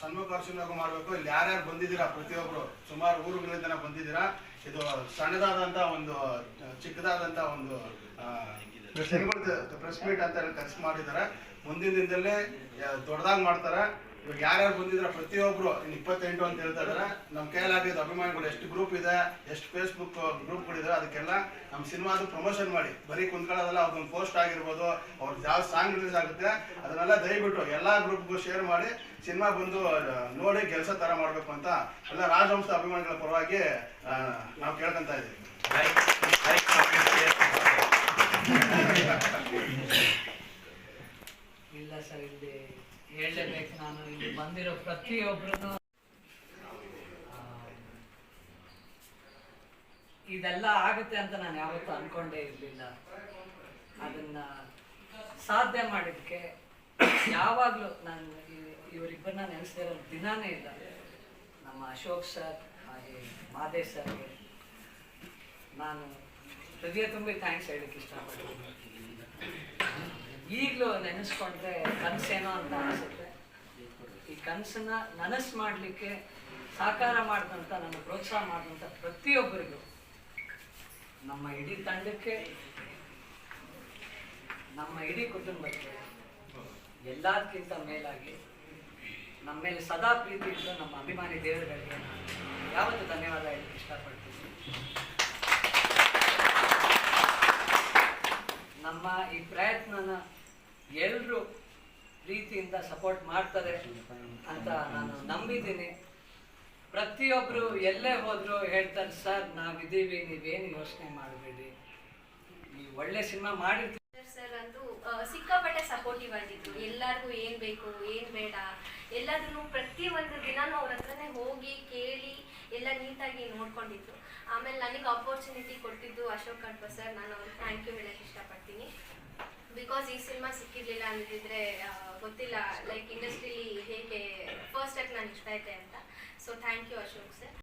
ಸನ್ಮುಖರ್ಷಣೆಗೂ ಮಾಡಬೇಕು. ಇಲ್ಲಿ ಯಾರ್ಯಾರು ಬಂದಿದ್ದೀರಾ? ಪ್ರತಿಯೊಬ್ಬರು ಸುಮಾರು ಊರುಗಳಿಂದ ಬಂದಿದ್ದೀರಾ? ಇದು ಸಣ್ಣದಾದಂತ ಒಂದು ಚಿಕ್ಕದಾದಂತ ಒಂದು ಪ್ರೆಸ್ ಮೀಟ್ ಅಂತ ಹೇಳಿ ಖರ್ಚು ಮಾಡಿದ್ದಾರೆ. ಮುಂದಿನ ದಿನದಲ್ಲೇ ದೊಡ್ಡದಾಗಿ ಮಾಡ್ತಾರೆ. ಇವಾಗ ಯಾರ್ಯಾರು ಬಂದಿದ್ರ ಪ್ರತಿಯೊಬ್ರು ಇಪ್ಪತ್ತೆಂಟು ಅಂತ ಹೇಳ್ತಾ ನಮ್ಮ ಕೈಯಲ್ಲಾಗಿದ್ದು ಅಭಿಮಾನಿಗಳು ಎಷ್ಟು ಗ್ರೂಪ್ ಇದೆ, ಎಷ್ಟು ಫೇಸ್ಬುಕ್ ಗ್ರೂಪ್ಗಳಿದೆ ಅದಕ್ಕೆಲ್ಲ ನಮ್ಮ ಸಿನಿಮಾದು ಪ್ರಮೋಷನ್ ಮಾಡಿ. ಬರೀ ಕುಂತ್ಕೊಳ್ಳೋದಲ್ಲ ಅದೊಂದು ಪೋಸ್ಟ್ ಆಗಿರ್ಬೋದು ಅವ್ರದ್ದು ಯಾವ ಸಾಂಗ್ ರಿಲೀಸ್ ಆಗುತ್ತೆ, ಅದನ್ನೆಲ್ಲ ದಯವಿಟ್ಟು ಎಲ್ಲ ಗ್ರೂಪ್ಗೂ ಶೇರ್ ಮಾಡಿ, ಸಿನಿಮಾ ಬಂದು ನೋಡಿ ಕೆಲಸ ಥರ ಮಾಡಬೇಕು ಅಂತ ಎಲ್ಲ ರಾಜವಂಶ ಅಭಿಮಾನಿಗಳ ಪರವಾಗಿ ನಾವು ಕೇಳ್ಕೊಂತ ಇದ್ದೀವಿ. ಇಲ್ಲ ಸರ್, ಇಲ್ಲಿ ಹೇಳಲೇಬೇಕು. ನಾನು ಇಲ್ಲಿ ಬಂದಿರೋ ಪ್ರತಿಯೊಬ್ಬರೂ ಇದೆಲ್ಲ ಆಗುತ್ತೆ ಅಂತ ನಾನು ಯಾವತ್ತೂ ಅನ್ಕೊಂಡೇ ಇರಲಿಲ್ಲ. ಅದನ್ನ ಸಾಧ್ಯ ಮಾಡಿದ್ದಕ್ಕೆ ಯಾವಾಗಲೂ ನಾನು ಇವರಿಬ್ಬರನ್ನ ನೆನೆಸ್ದಿರೋ ದಿನಾನೇ ಇಲ್ಲ. ನಮ್ಮ ಅಶೋಕ್ ಸರ್, ಹಾಗೆ ಮಾದೇಶ್ ಸರ್ಗೆ ನಾನು ಹೃದಯ ತುಂಬಿ ಥ್ಯಾಂಕ್ಸ್ ಹೇಳಕ್ಕೆ ಇಷ್ಟಪಡ್ತೀನಿ. ಈಗಲೂ ನೆನೆಸ್ಕೊಂಡ್ರೆ ಕನಸೇನೋ ಅಂತ ಅನಿಸುತ್ತೆ. ಈ ಕನಸನ್ನ ನನಸು ಮಾಡಲಿಕ್ಕೆ, ಸಾಕಾರ ಮಾಡಿದಂಥ ನನ್ನ ಪ್ರೋತ್ಸಾಹ ಮಾಡಿದಂಥ ಪ್ರತಿಯೊಬ್ಬರಿಗೂ, ನಮ್ಮ ಇಡೀ ತಂಡಕ್ಕೆ, ನಮ್ಮ ಇಡೀ ಕುಟುಂಬಕ್ಕೆ ಎಲ್ಲದಕ್ಕಿಂತ ಮೇಲಾಗಿ, ನಮ್ಮ ಮೇಲೆ ಸದಾ ಪ್ರೀತಿ ಇದ್ದು ನಮ್ಮ ಅಭಿಮಾನಿ ದೇವರುಗಳಿಗೆ ಯಾವತ್ತೂ ಧನ್ಯವಾದ ಹೇಳಕ್ಕೆ ಇಷ್ಟಪಡ್ತೀನಿ. ನಮ್ಮ ಈ ಪ್ರಯತ್ನನ ಎಲ್ಲರೂ ಪ್ರೀತಿಯಿಂದ ಸಪೋರ್ಟ್ ಮಾಡ್ತಾರೆ ಅಂತ ನಾನು ನಂಬಿದ್ದೀನಿ. ಪ್ರತಿಯೊಬ್ಬರು ಎಲ್ಲೇ ಹೋದ್ರು ಹೇಳ್ತಾರೆ, ಸರ್, ನಾವಿದ್ದೀವಿ, ನೀವೇನು ಯೋಚನೆ ಮಾಡಬೇಡಿ. ನೀವು ಒಳ್ಳೆ ಸಿನಿಮಾ ಮಾಡಿರ್ತೀವಿ. ಸರ್ ಅಂತೂ ಸಿಕ್ಕಾಪಟ್ಟೆ ಸಪೋರ್ಟಿವ್ ಆಗಿದ್ರು ಎಲ್ಲರಿಗೂ ಏನ್ ಬೇಕು, ಏನ್ ಬೇಡ, ಎಲ್ಲದನ್ನು ಒಂದು ದಿನಾನು ಅವ್ರ ಹತ್ರನೇ ಹೋಗಿ ಕೇಳಿ ಎಲ್ಲ ನೀಟಾಗಿ ನೋಡ್ಕೊಂಡಿದ್ರು. ಆಮೇಲೆ ನನಗೆ ಆಪರ್ಚುನಿಟಿ ಕೊಟ್ಟಿದ್ದು ಅಶೋಕ್ ಕಡ್ಪ ಸರ್ ನಾನು ಅವ್ರಿಗೆ ಥ್ಯಾಂಕ್ ಯು ಹೇಳಕ್ ಇಷ್ಟಪಡ್ತೀನಿ. ಬಿಕಾಸ್ ಈ ಸಿನಿಮಾ ಸಿಕ್ಕಿರ್ಲಿಲ್ಲ ಅಂತಿದ್ರೆ ಗೊತ್ತಿಲ್ಲ ಲೈಕ್ ಇಂಡಸ್ಟ್ರಿಲಿ ಹೇಗೆ ಫಸ್ಟ್ ಆಗಿ ನಾನು ಇಷ್ಟ ಐತೆ ಅಂತ. So thank you Ashok sir